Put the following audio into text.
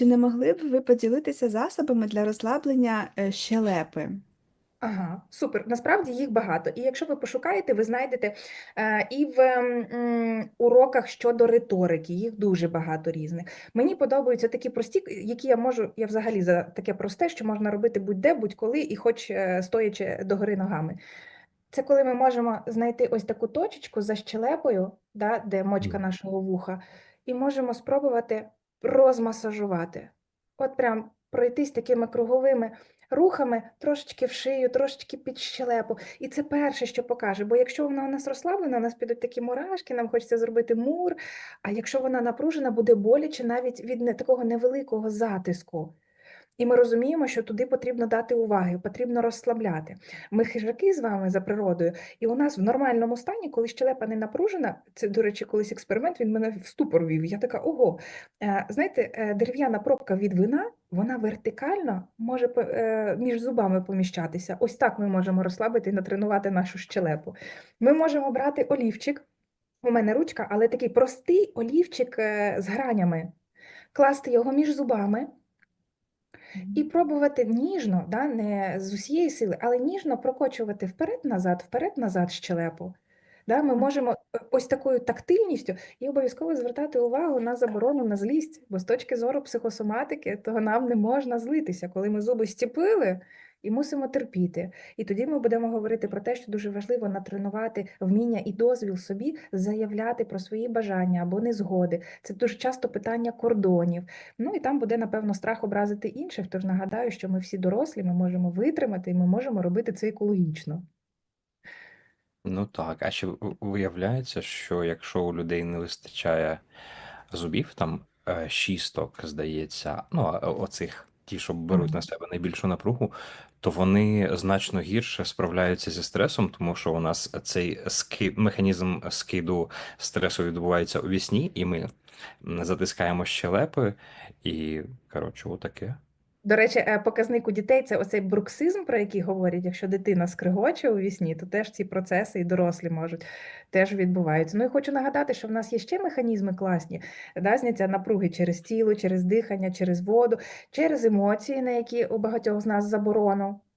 Чи не могли б ви поділитися засобами для розслаблення е, щелепи? Ага, супер. Насправді їх багато. І якщо ви пошукаєте, ви знайдете е, і в м, уроках щодо риторики, їх дуже багато різних. Мені подобаються такі прості, які я можу, я взагалі за таке просте, що можна робити будь-де, будь-коли, і хоч е, стоячи догори ногами. Це коли ми можемо знайти ось таку точечку за щелепою, да, де мочка нашого вуха, і можемо спробувати розмасажувати. От прям пройтись такими круговими рухами трошечки в шию, трошечки під щелепу. І це перше, що покаже. Бо якщо вона у нас розслаблена, у нас підуть такі мурашки, нам хочеться зробити мур. А якщо вона напружена, буде боляче навіть від такого невеликого затиску. І ми розуміємо, що туди потрібно дати уваги, потрібно розслабляти. Ми хижаки з вами за природою, і у нас в нормальному стані, коли щелепа не напружена, це, до речі, колись експеримент, він мене в ступор вів. Я така, ого, Е, знаєте, е, дерев'яна пробка від вина, вона вертикально може е, між зубами поміщатися. Ось так ми можемо розслабити і натренувати нашу щелепу. Ми можемо брати олівчик. У мене ручка, але такий простий олівчик з гранями, класти його між зубами. І пробувати ніжно, да, не з усієї сили, але ніжно прокочувати вперед-назад, вперед-назад щелепу. Да, ми можемо е, ось такою тактильністю і обов'язково звертати увагу на заборону на злість, бо з точки зору психосоматики, то нам не можна злитися, коли ми зуби стіпили і мусимо терпіти. І тоді ми будемо говорити про те, що дуже важливо натренувати вміння і дозвіл собі заявляти про свої бажання або незгоди. Це дуже часто питання кордонів. Ну і там буде, напевно, страх образити інших. Тож нагадаю, що ми всі дорослі, ми можемо витримати і ми можемо робити це екологічно. Ну так, а ще виявляється, що якщо у людей не вистачає зубів, там е, шісток, здається, ну, оцих ті, що беруть на себе найбільшу напругу, то вони значно гірше справляються зі стресом, тому що у нас цей ски... механізм скиду стресу відбувається у вісні, і ми затискаємо щелепи, і, коротше, отаке. До речі, е, показник у дітей це оцей бруксизм, про який говорять. Якщо дитина скригоче у вісні, то теж ці процеси і дорослі можуть теж відбуваються. Ну і хочу нагадати, що в нас є ще механізми класні, да, зняття напруги через тіло, через дихання, через воду, через емоції, на які у багатьох з нас заборону.